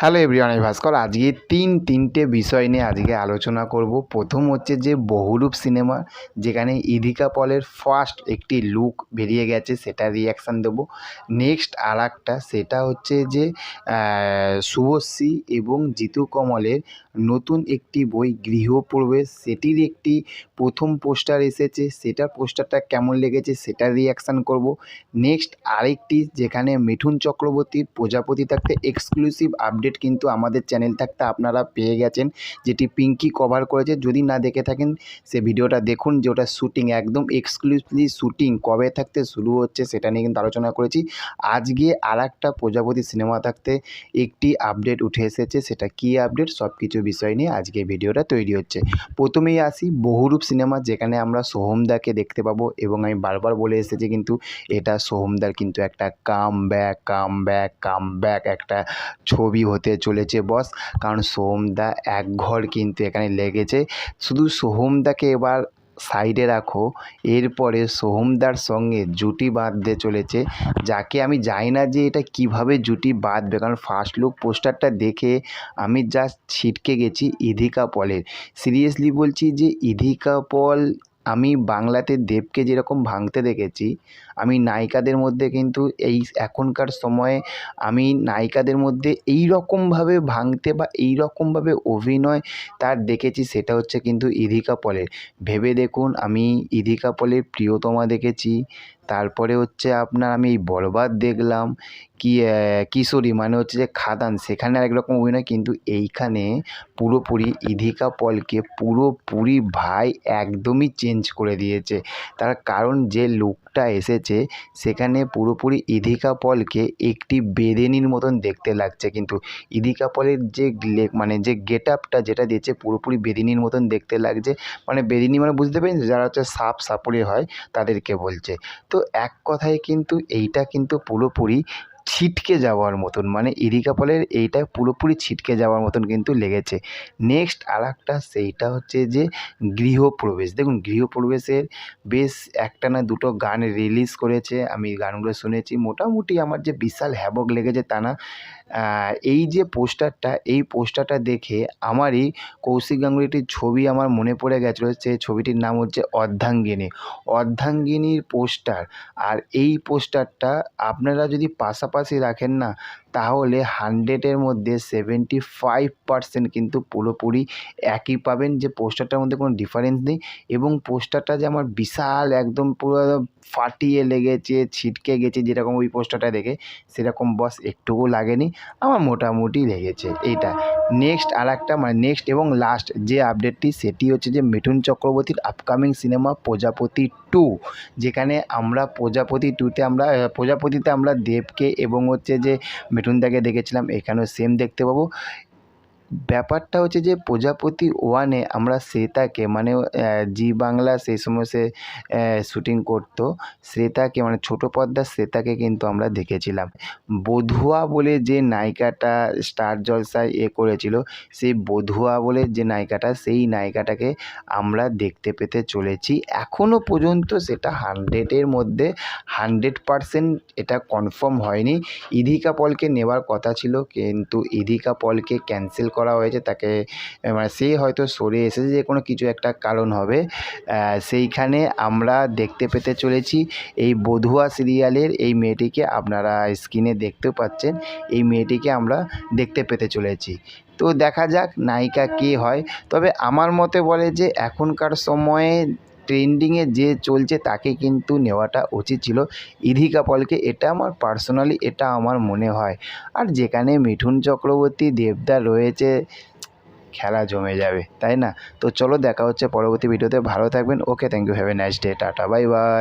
Hello everyone আমি ভাস্কর। আজকে তিন, তিনটে বিষয় নিয়ে আজকে আলোচনা করব। প্রথম হচ্ছে যে বহুরূপ সিনেমা, যেখানে ইধিকা পলের ফার্স্ট একটি লুক বেরিয়ে গেছে, সেটা রিয়াকশান দেবো। নেক্সট আর সেটা হচ্ছে যে শুভশ্রী এবং জিতু কমলের নতুন একটি বই গৃহপ্রবেশ। সেটির একটি প্রথম পোস্টার এসেছে, সেটা পোস্টারটা কেমন লেগেছে সেটা রিয়াকশান করব। নেক্সট আরেকটি, যেখানে মিঠুন চক্রবর্তীর প্রজাপতি থাকতে এক্সক্লুসিভ আপডেট কিন্তু আমাদের চ্যানেল থাকতে আপনারা পেয়ে গেছেন। যেটি পিঙ্কি কভার করেছে, যদি না দেখে থাকেন, সে ভিডিওটা দেখুন যে ওটা শ্যুটিং একদম এক্সক্লুসিভলি শ্যুটিং কবে থাকতে শুরু হচ্ছে সেটা নিয়ে কিন্তু আলোচনা করেছি। আজকে আর একটা প্রজাপতি সিনেমা থাকতে একটি আপডেট উঠে এসেছে, সেটা কী আপডেট সব কিছু বিষয় নিয়ে আজকে ভিডিওটা তৈরি হচ্ছে। প্রথমেই আসি, বহুরূপ সিনেমা যেখানে আমরা সোহমদাকে দেখতে পাবো এবং আমি বারবার বলে এসেছি কিন্তু এটা সোহমদার কিন্তু একটা come back come back come back একটা ছবি হতে চলেছে বস কারণ সোহমদা এক ঘর কিন্তু এখানে লেগেছে। শুধু সোহমদাকে এবার সাইডে রাখো, এরপরে সোহমদার সঙ্গে জুটি বাঁধতে চলেছে। যাকে আমি জানি না যে এটা কীভাবে জুটি বাঁধবে, কারণ ফার্স্ট লুক পোস্টারটা দেখে আমি জাস্ট ছিটকে গেছি ইধিকা পলের। সিরিয়াসলি বলছি যে ইধিকা পল আমি বাংলাতে দেবকে যেরকম ভাঙতে দেখেছি, আমি নায়িকাদের মধ্যে কিন্তু এই এখনকার সময়ে আমি নায়িকাদের মধ্যে এই রকমভাবে ভাঙতে বা এই রকমভাবে অভিনয় তার দেখেছি সেটা হচ্ছে কিন্তু ইধিকা পলের। ভেবে দেখুন, আমি ইধিকা পলের প্রিয়তমা দেখেছি তারপরে হচ্ছে আপনার আমি এই বরবাদ দেখলাম কি কিশোরী মানে হচ্ছে যে খাদান। সেখানে একরকম রকম অভিনয়, কিন্তু এইখানে পুরোপুরি ইধিকা পলকে পুরোপুরি ভাই একদমই চেঞ্জ করে দিয়েছে। তার কারণ যে লুকটা এসেছে, সেখানে পুরোপুরি ইধিকা পলকে একটি বেদেনির মতন দেখতে লাগছে। কিন্তু ইধিকা পলের যে মানে যে গেট আপটা যেটা দিয়েছে, পুরোপুরি বেদিনীর মতন দেখতে লাগছে। মানে বেদিনী মানে বুঝতে পেরেছেন? যারা হচ্ছে সাপ সাপুরে হয়, তাদেরকে বলছে। তো এক কথায় কিন্তু এইটা কিন্তু পুরোপুরি ছিটকে যাওয়ার মতন মানে ইরিকা পলের এইটা পুরোপুরি ছিটকে যাওয়ার মতন কিন্তু লেগেছে। নেক্সট আর একটা সেইটা হচ্ছে যে গৃহপ্রবেশ। দেখুন, গৃহপ্রবেশের বেশ একটা না দুটো গান রিলিজ করেছে। আমি গানগুলো শুনেছি। মোটামুটি আমার যে বিশাল হ্যাবক লেগেছে তা না। এই যে পোস্টারটা, এই পোস্টারটা দেখে আমারই কৌশিক গাঙ্গুলিটির ছবি আমার মনে পড়ে গেছিল। সেই ছবিটির নাম হচ্ছে অর্ধাঙ্গিনী। অর্ধাঙ্গিনীর পোস্টার, আর এই পোস্টারটা আপনারা যদি পাশাপাশি রাখেন না তাহলে হান্ড্রেডের মধ্যে সেভেন্টি ফাইভ পার্সেন্ট কিন্তু পুরোপুরি একই পাবেন যে পোস্টারটার মধ্যে কোনো ডিফারেন্স নেই এবং পোস্টারটা যে আমার বিশাল একদম পুরো ফাটিয়ে লেগেছে, ছিটকে গেছে যেরকম ওই পোস্টারটা দেখে, সেরকম বস একটুকু লাগেনি। আমার মোটামুটি লেগেছে এইটা। নেক্সট আর একটা মানে নেক্সট এবং লাস্ট যে আপডেটটি সেটি হচ্ছে যে মিঠুন চক্রবর্তীর আপকামিং সিনেমা প্রজাপতি টু যেখানে আমরা প্রজাপতি টুতে আমরা, প্রজাপতিতে আমরা দেবকে এবং হচ্ছে যে মিঠুনদাকে দেখেছিলাম এখানেও সেম দেখতে পাবো। ব্যাপারটা হচ্ছে যে প্রজাপতি ওয়ানে আমরা শ্বেতাকে মানে জি বাংলা সেই সময় সে শ্যুটিং করতো শ্বেতাকে মানে ছোটো পর্দার শ্বেতাকে কিন্তু আমরা দেখেছিলাম। বধুয়া বলে যে নায়িকাটা স্টার জলসায় এ করেছিল, সেই বধুয়া বলে যে নায়িকাটা, সেই নায়িকাটাকে আমরা দেখতে পেতে চলেছি। এখনও পর্যন্ত সেটা হান্ড্রেডের মধ্যে হান্ড্রেড পারসেন্ট এটা কনফার্ম হয়নি। ইধিকা পলকে নেওয়ার কথা ছিল, কিন্তু ইধিকা পলকে ক্যান্সেল করা হয়েছে, তাকে মানে সে হয়তো সরে এসেছে যে কোনো কিছু একটা কারণ হবে। সেইখানে আমরা দেখতে পেতে চলেছি, এই বধুয়া সিরিয়ালের এই মেয়েটিকে আপনারা স্ক্রিনে দেখতেও পাচ্ছেন, এই মেয়েটিকে আমরা দেখতে পেতে চলেছি। তো দেখা যাক নায়িকা কে হয়। তবে আমার মতে বলে যে এখনকার সময়ে ট্রেন্ডিংয়ে যে চলছে তাকে কিন্তু নেওয়াটা উচিত ছিল। ইধিকা পলকে এটা আমার পার্সোনালি এটা আমার মনে হয়। আর যেখানে মিঠুন চক্রবর্তী, দেবদা রয়েছে, খেলা জমে যাবে, তাই না? তো চলো দেখা হচ্ছে পরবর্তী ভিডিওতে ভালো থাকবেন। Okay thank you have a nice day tata bye bye